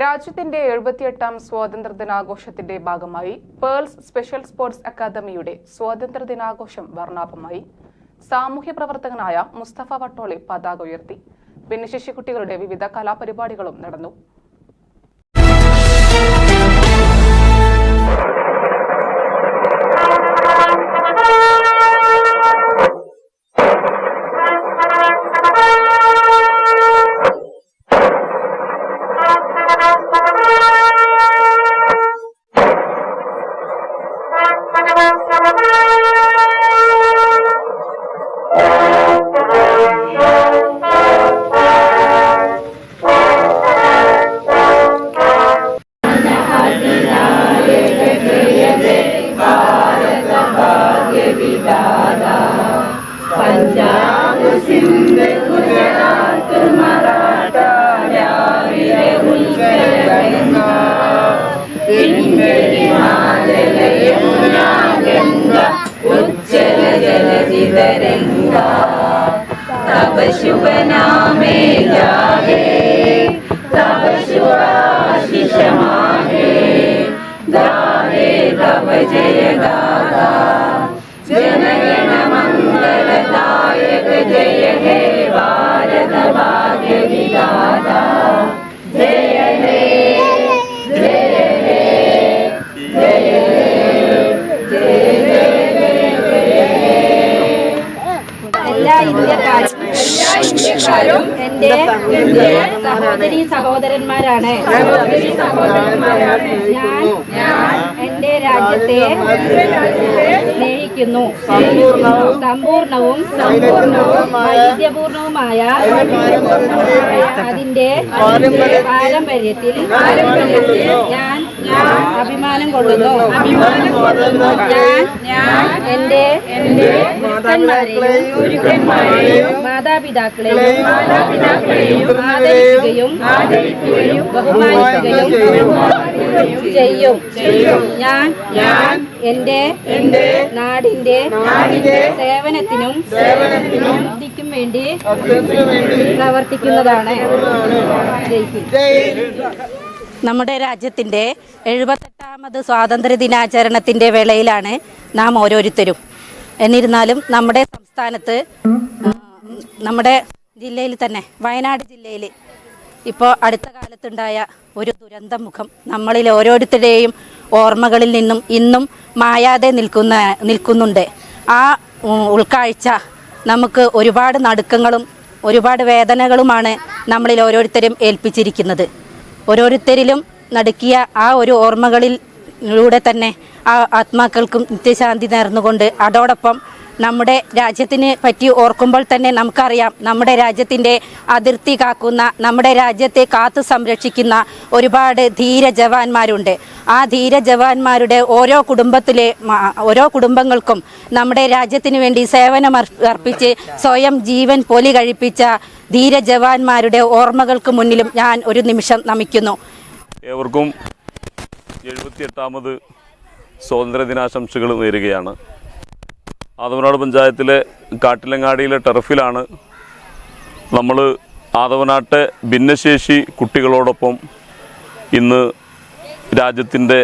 രാജ്യത്തിന്റെ എഴുപത്തിയെട്ടാം സ്വാതന്ത്ര്യ ദിനാഘോഷത്തിന്റെ ഭാഗമായി പേൾസ് സ്പെഷ്യൽ സ്പോർട്സ് അക്കാദമിയുടെ സ്വാതന്ത്ര്യ ദിനാഘോഷം വർണാഭമായി. സാമൂഹ്യ പ്രവർത്തകനായ മുസ്തഫ വട്ടോളി പതാക ഉയർത്തി. ഭിന്നശേഷി കുട്ടികളുടെ വിവിധ കലാപരിപാടികളും നടന്നു. तब शुभ नामे जागे तब शुभाशिष मागे गाहे तब जय गाथा जनगण मंगलदायक जय हे भारत भाग्य विधाता जय हे जय हे जय എല്ലാ ഇന്ത്യക്കാരും എല്ലാ ഇന്ത്യക്കാരും എന്റെ സഹോദരി സഹോദരന്മാരാണ്. ഞാൻ എന്റെ രാജ്യത്തെ സ്നേഹിക്കുന്നു. സമ്പൂർണവും വൈദ്യപൂർണവുമായ അതിന്റെ പാരമ്പര്യത്തിൽ ഞാൻ അഭിമാനം കൊള്ളുന്നു. ഞാൻ എന്റെ എന്റെ ഗുരുക്കന്മാരെയും മാതാപിതാക്കളെയും ആദരിക്കുകയും ബഹുമാനിക്കുകയും ചെയ്യും. ഞാൻ ഞാൻ എന്റെ എന്റെ നാടിന്റെ സേവനത്തിനും സേവനത്തിനും ക്കും വേണ്ടി പ്രവർത്തിക്കുന്നതാണ്. നമ്മുടെ രാജ്യത്തിന്റെ എഴുപത്തെട്ടാമത് സ്വാതന്ത്ര്യ ദിനാചരണത്തിന്റെ വേളയിലാണ് നാം ഓരോരുത്തരും എന്നിരുന്നാലും നമ്മുടെ സംസ്ഥാനത്ത് നമ്മുടെ ജില്ലയിൽ തന്നെ വയനാട് ജില്ലയിൽ ഇപ്പോൾ അടുത്ത കാലത്തുണ്ടായ ഒരു ദുരന്ത മുഖം നമ്മളിൽ ഓരോരുത്തരുടെയും ഓർമ്മകളിൽ നിന്നും ഇന്നും മായാതെ നിൽക്കുന്ന നിൽക്കുന്നുണ്ട്. ആ ഉൾക്കാഴ്ച നമുക്ക് ഒരുപാട് നടുക്കങ്ങളും ഒരുപാട് വേദനകളുമാണ് നമ്മളിൽ ഓരോരുത്തരും ഏൽപ്പിച്ചിരിക്കുന്നത്. ഓരോരുത്തരിലും നടുക്കിയ ആ ഒരു ഓർമ്മകളിലൂടെ തന്നെ ആ ആത്മാക്കൾക്കും നിത്യശാന്തി നേർന്നുകൊണ്ട് അതോടൊപ്പം നമ്മുടെ രാജ്യത്തിന് പറ്റി ഓർക്കുമ്പോൾ തന്നെ നമുക്കറിയാം നമ്മുടെ രാജ്യത്തിന്റെ അതിർത്തി കാക്കുന്ന നമ്മുടെ രാജ്യത്തെ കാത്തു സംരക്ഷിക്കുന്ന ഒരുപാട് ധീര ജവാന്മാരുണ്ട്. ആ ധീര ജവാന്മാരുടെ ഓരോ കുടുംബത്തിലെ ഓരോ കുടുംബങ്ങൾക്കും നമ്മുടെ രാജ്യത്തിന് വേണ്ടി സേവനം അർപ്പിച്ച് സ്വയം ജീവൻ പൊലി കഴിപ്പിച്ച ധീര ജവാന്മാരുടെ ഓർമ്മകൾക്ക് മുന്നിലും ഞാൻ ഒരു നിമിഷം നമിക്കുന്നു. ഏവർക്കും എഴുപത്തിയെട്ടാമത് സ്വാതന്ത്ര്യ ദിനാശംസകൾ നേരുകയാണ്. ആദവനാട് പഞ്ചായത്തിലെ കാട്ടിലങ്ങാടിയിലെ ടർഫിലാണ് നമ്മൾ ആദവനാട്ടെ ഭിന്നശേഷി കുട്ടികളോടൊപ്പം ഇന്ന് രാജ്യത്തിന്റെ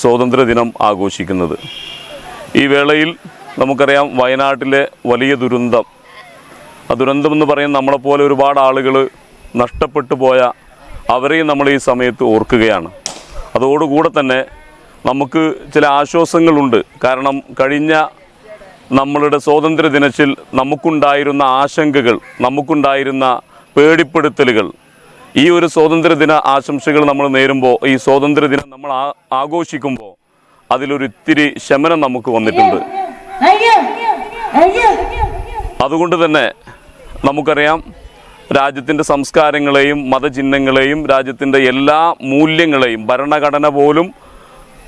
സ്വാതന്ത്ര്യ ദിനം ആഘോഷിക്കുന്നത്. ഈ വേളയിൽ നമുക്കറിയാം വയനാട്ടിലെ വലിയ ദുരന്തം. ആ ദുരന്തം എന്ന് പറയുന്നത് നമ്മളെപ്പോലെ ഒരുപാട് ആളുകൾ നഷ്ടപ്പെട്ടു പോയ അവരെയും നമ്മൾ ഈ സമയത്ത് ഓർക്കുകയാണ്. അതോടുകൂടെ തന്നെ നമുക്ക് ചില ആശ്വാസങ്ങളുണ്ട്. കാരണം കഴിഞ്ഞ നമ്മളുടെ സ്വാതന്ത്ര്യ ദിനത്തിൽ നമുക്കുണ്ടായിരുന്ന ആശങ്കകൾ നമുക്കുണ്ടായിരുന്ന പേടിപ്പെടുത്തലുകൾ ഈ ഒരു സ്വാതന്ത്ര്യ ദിന ആശംസകൾ നമ്മൾ നേരുമ്പോൾ ഈ സ്വാതന്ത്ര്യ ദിനം നമ്മൾ ആ- ആഘോഷിക്കുമ്പോൾ അതിലൊരു ഇത്തിരി ശമനം നമുക്ക് വന്നിട്ടുണ്ട്. അതുകൊണ്ട് തന്നെ നമുക്കറിയാം രാജ്യത്തിന്റെ സംസ്കാരങ്ങളെയും മതചിഹ്നങ്ങളെയും രാജ്യത്തിന്റെ എല്ലാ മൂല്യങ്ങളെയും ഭരണഘടന പോലും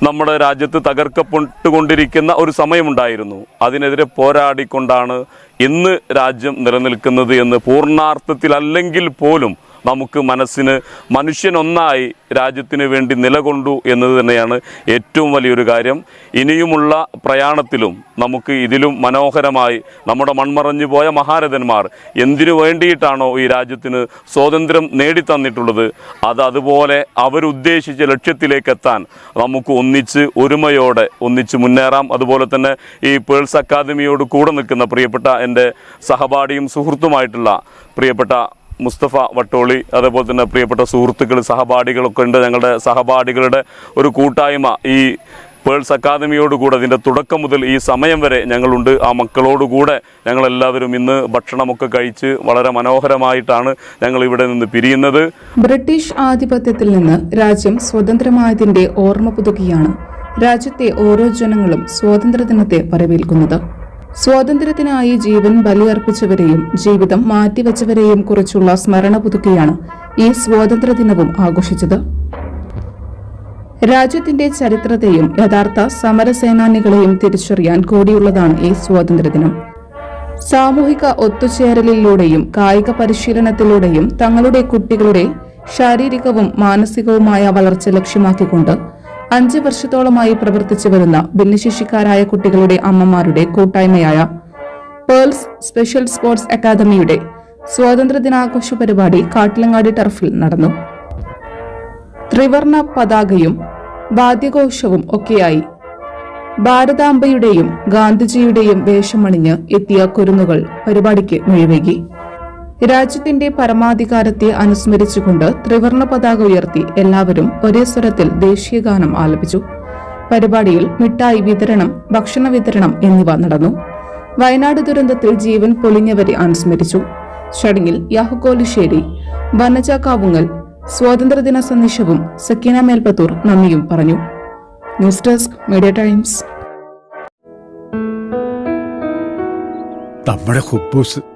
നമ്മുടെ രാജ്യത്ത് തകർക്കപ്പെട്ടുകൊണ്ടിരിക്കുന്ന ഒരു സമയമുണ്ടായിരുന്നു. അതിനെതിരെ പോരാടിക്കൊണ്ടാണ് ഇന്ന് രാജ്യം നിലനിൽക്കുന്നത് എന്ന് പൂർണാർത്ഥത്തിലല്ലെങ്കിൽ പോലും നമുക്ക് മനസ്സിന് മനുഷ്യനൊന്നായി രാജ്യത്തിന് വേണ്ടി നിലകൊണ്ടു എന്നത് തന്നെയാണ് ഏറ്റവും വലിയൊരു കാര്യം. ഇനിയുമുള്ള പ്രയാണത്തിലും നമുക്ക് ഇതിലും മനോഹരമായി നമ്മുടെ മൺമറഞ്ഞു പോയ മഹാരഥന്മാർ എന്തിനു വേണ്ടിയിട്ടാണോ ഈ രാജ്യത്തിന് സ്വാതന്ത്ര്യം നേടിത്തന്നിട്ടുള്ളത്? അത് അതുപോലെ അവരുദ്ദേശിച്ച ലക്ഷ്യത്തിലേക്ക് എത്താൻ നമുക്ക് ഒന്നിച്ച് ഒരുമയോടെ ഒന്നിച്ച് മുന്നേറാം. അതുപോലെ തന്നെ ഈ പേൾസ് അക്കാദമിയോട് കൂടെ നിൽക്കുന്ന പ്രിയപ്പെട്ട എന്റെ സഹപാഠിയും സുഹൃത്തുമായിട്ടുള്ള പ്രിയപ്പെട്ട മുസ്തഫ വട്ടോളി അതേപോലെ തന്നെ പ്രിയപ്പെട്ട സുഹൃത്തുക്കൾ സഹപാഠികളൊക്കെ ഉണ്ട്. ഞങ്ങളുടെ സഹപാഠികളുടെ ഒരു കൂട്ടായ്മ ഈ പേൾസ് അക്കാദമിയോടുകൂടെ അതിന്റെ തുടക്കം മുതൽ ഈ സമയം വരെ ഞങ്ങളുണ്ട്. ആ മക്കളോടുകൂടെ ഞങ്ങളെല്ലാവരും ഇന്ന് ഭക്ഷണമൊക്കെ കഴിച്ച് വളരെ മനോഹരമായിട്ടാണ് ഞങ്ങൾ ഇവിടെ നിന്ന് പിരിയുന്നത്. ബ്രിട്ടീഷ് ആധിപത്യത്തിൽ നിന്ന് രാജ്യം സ്വതന്ത്രമായതിന്റെ ഓർമ്മ പുതുക്കിയാണ് രാജ്യത്തെ ഓരോ ജനങ്ങളും സ്വാതന്ത്ര്യ ദിനത്തെ വരവേൽക്കുന്നത്. സ്വാതന്ത്ര്യത്തിനായി ജീവൻ ബലിയർപ്പിച്ചവരെയും ജീവിതം മാറ്റിവെച്ചവരെയും കുറിച്ചുള്ള സ്മരണ പുതുക്കിയാണ് ഈ സ്വാതന്ത്ര്യ ദിനവും ആഘോഷിച്ചത്. രാജ്യത്തിന്റെ ചരിത്രത്തെയും യഥാർത്ഥ സമരസേനാനികളെയും തിരിച്ചറിയാൻ കൂടിയുള്ളതാണ് ഈ സ്വാതന്ത്ര്യ ദിനം സാമൂഹിക ഒത്തുചേരലിലൂടെയും കായിക പരിശീലനത്തിലൂടെയും തങ്ങളുടെ കുട്ടികളുടെ ശാരീരികവും മാനസികവുമായ വളർച്ച ലക്ഷ്യമാക്കിക്കൊണ്ട് അഞ്ച് വർഷത്തോളമായി പ്രവർത്തിച്ചു വരുന്ന ഭിന്നശേഷിക്കാരായ കുട്ടികളുടെ അമ്മമാരുടെ കൂട്ടായ്മയായ പേൾസ് സ്പെഷ്യൽ സ്പോർട്സ് അക്കാദമിയുടെ സ്വാതന്ത്ര്യദിനാഘോഷ പരിപാടി കാട്ടിലങ്ങാടി ടർഫിൽ നടന്നു. ത്രിവർണ പതാകയും വാദ്യഘോഷവും ഒക്കെയായി ഭാരതാംബയുടെയും ഗാന്ധിജിയുടെയും വേഷമണിഞ്ഞ് എത്തിയ കുരുന്നുകൾ പരിപാടിക്ക് മിഴിവേകി രാജ്യത്തിന്റെ പരമാധികാരത്തെ അനുസ്മരിച്ചുകൊണ്ട് ത്രിവർണ പതാക ഉയർത്തി എല്ലാവരും ഒരേ സ്വരത്തിൽ ദേശീയഗാനം ആലപിച്ചു. പരിപാടിയിൽ മിഠായി വിതരണം ഭക്ഷണ വിതരണം എന്നിവ നടന്നു. വയനാട് ദുരന്തത്തിൽ ജീവൻ പൊലിഞ്ഞവരെ അനുസ്മരിച്ചു. ചടങ്ങിൽ യാഹുക്കോലിശ്ശേരി വനജ കാവുങ്ങൽ സ്വാതന്ത്ര്യദിന സന്ദേശവും സക്കീന മേൽപ്പത്തൂർ നന്ദിയും പറഞ്ഞു. News desk media times. നമ്മുടെ കുബൂസ്